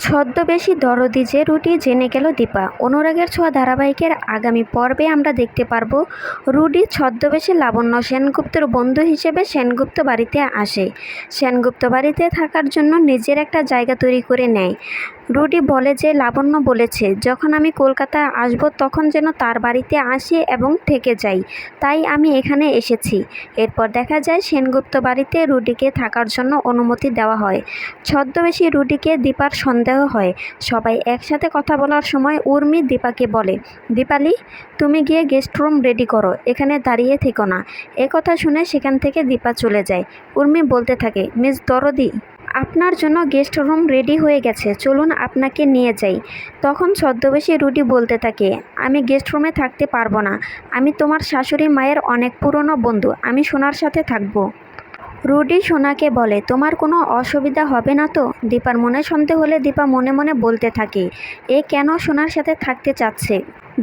ছদ্মবেশী দরদি যে রুটি জেনে গেল দীপা। অনুরাগের ছোঁয়া ধারাবাহিকের আগামী পর্বে আমরা দেখতে পারব রুডি ছদ্মবেশী লাবণ্য সেনগুপ্তের বন্ধু হিসেবে সেনগুপ্ত বাড়িতে আসে। সেনগুপ্ত বাড়িতে থাকার জন্য নিজের একটা জায়গা তৈরি করে নেয়। রুডি বলে যে, লাবণ্য বলেছে, যখন আমি কলকাতায় আসব তখন যেন তার বাড়িতে আসি এবং থেকে যাই। তাই আমি এখানে এসেছি। এরপর দেখা যায় সেনগুপ্ত বাড়িতে রুডিকে থাকার জন্য অনুমতি দেওয়া হয়। ছদ্মবেশী রুডিকে দীপার সন্দেহ হয়। সবাই একসাথে কথা বলার সময় উর্মি দীপাকে বলে, দীপালি, তুমি গিয়ে গেস্ট রুম রেডি করো, এখানে দাঁড়িয়ে থেকো না। এ কথা শুনে সেখান থেকে দীপা চলে যায়। উর্মি বলতে থাকে, মিস দরদি আপনার জন্য গেস্ট রুম রেডি হয়ে গেছে, চলুন আপনাকে নিয়ে যাই। তখন ছদ্মবেশী রুডি বলতে থাকে, আমি গেস্ট রুমে থাকতে পারব না। আমি তোমার শাশুড়ি মায়ের অনেক পুরনো বন্ধু, আমি সোনার সাথে থাকব। রুডি সোনাকে বলে, তোমার কোনো অসুবিধা হবে না তো? দীপার মনে সন্দেহ হলে দীপা মনে মনে বলতে থাকে, এ কেন সোনার সাথে থাকতে চাচ্ছে?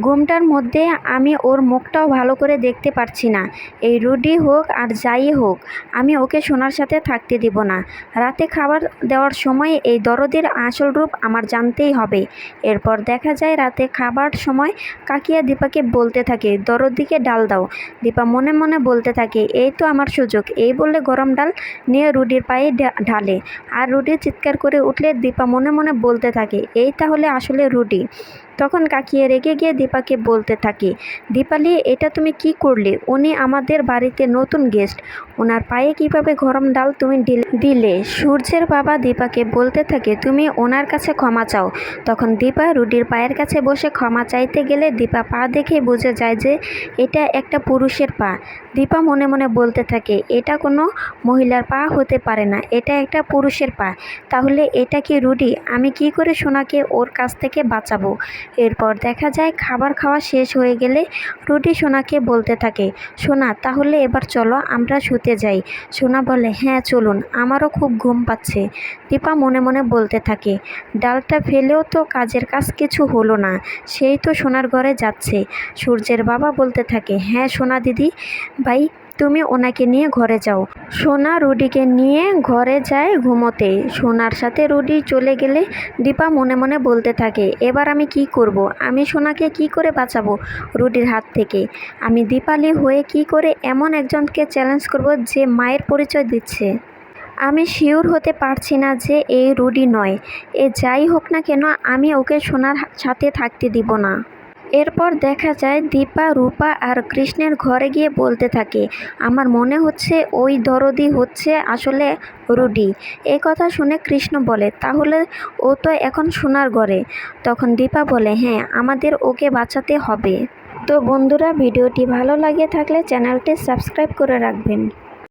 ঘুমটার মধ্যে আমি ওর মুখটাও ভালো করে দেখতে পারছি না। এই রুডি হোক আর যাই হোক, আমি ওকে সোনার সাথে থাকতে দিব না। রাতে খাবার দেওয়ার সময় এই দরদের আসল রূপ আমার জানতেই হবে। এরপর দেখা যায় রাতে খাবার সময় কাকিয়া দীপাকে বলতে থাকে দরদিকে ডাল দাও। দীপা মনে মনে বলতে থাকে, এই তো আমার সুযোগ। এই বলে গরম ডাল নিয়ে রুডির পায়ে ঢালে। আর রুডি চিৎকার করে উঠলে দীপা মনে মনে বলতে থাকে, এই তাহলে আসলে রুডি। তখন কাকিয়ে রেগে গিয়ে দীপাকে বলতে থাকে, দীপালি, এটা তুমি কি করলে? উনি আমাদের বাড়িতে নতুন গেস্ট। ওনার পায়ে কীভাবে গরম ডাল তুমি দিলে সূর্যের বাবা দীপাকে বলতে থাকে, তুমি ওনার কাছে ক্ষমা চাও। তখন দীপা রুডির পায়ের কাছে বসে ক্ষমা চাইতে গেলে দীপা পা দেখে বুঝে যায় যে এটা একটা পুরুষের পা। দীপা মনে মনে বলতে থাকে, এটা কোনো মহিলার পা হতে পারে না, এটা একটা পুরুষের পা। তাহলে এটা কি রুডি? আমি কি করে সোনাকে ওর কাছ থেকে বাঁচাবো? এরপর দেখা যায় খাবার খাওয়া শেষ হয়ে গেলে রুডি সোনাকে বলতে থাকে, সোনা, তাহলে এবার চলো, আমরা শুতে যাই। সোনা বলে হ্যাঁ চলুন, আমারও খুব ঘুম পাচ্ছে। দীপা মনে মনে বলতে থাকে, ডালটা ফেলেও তো কাজের কাজ কিছু হলো না, সেই তো সোনার ঘরে যাচ্ছে। সূর্যের বাবা বলতে থাকে হ্যাঁ সোনা দিদি ভাই, তুমি ওনাকে নিয়ে ঘরে যাও। সোনা রুডিকে নিয়ে ঘরে যায় ঘুমোতে। সোনার সাথে রুডি চলে গেলে দীপা মনে মনে বলতে থাকে, এবার আমি কি করব? আমি সোনাকে কি করে বাঁচাবো রুডির হাত থেকে? আমি দীপালি হয়ে কি করে এমন একজনকে চ্যালেঞ্জ করব যে মায়ের পরিচয় দিচ্ছে? আমি শিওর হতে পারছি না যে এই রুডি নয়। এ যাই হোক না কেন, আমি ওকে সোনার সাথে থাকতে দিব না। এরপর দেখা যায় দীপা, রূপা আর কৃষ্ণের ঘরে গিয়ে বলতে থাকে, আমার মনে হচ্ছে ওই দরদি হচ্ছে আসলে রুডি। এ কথা শুনে কৃষ্ণ বলে, তাহলে ও তো এখন সোনার ঘরে। তখন দীপা বলে হ্যাঁ আমাদের ওকে বাঁচাতে হবে। তো বন্ধুরা, ভিডিওটি ভালো লাগে থাকলে চ্যানেলটি সাবস্ক্রাইব করে রাখবেন।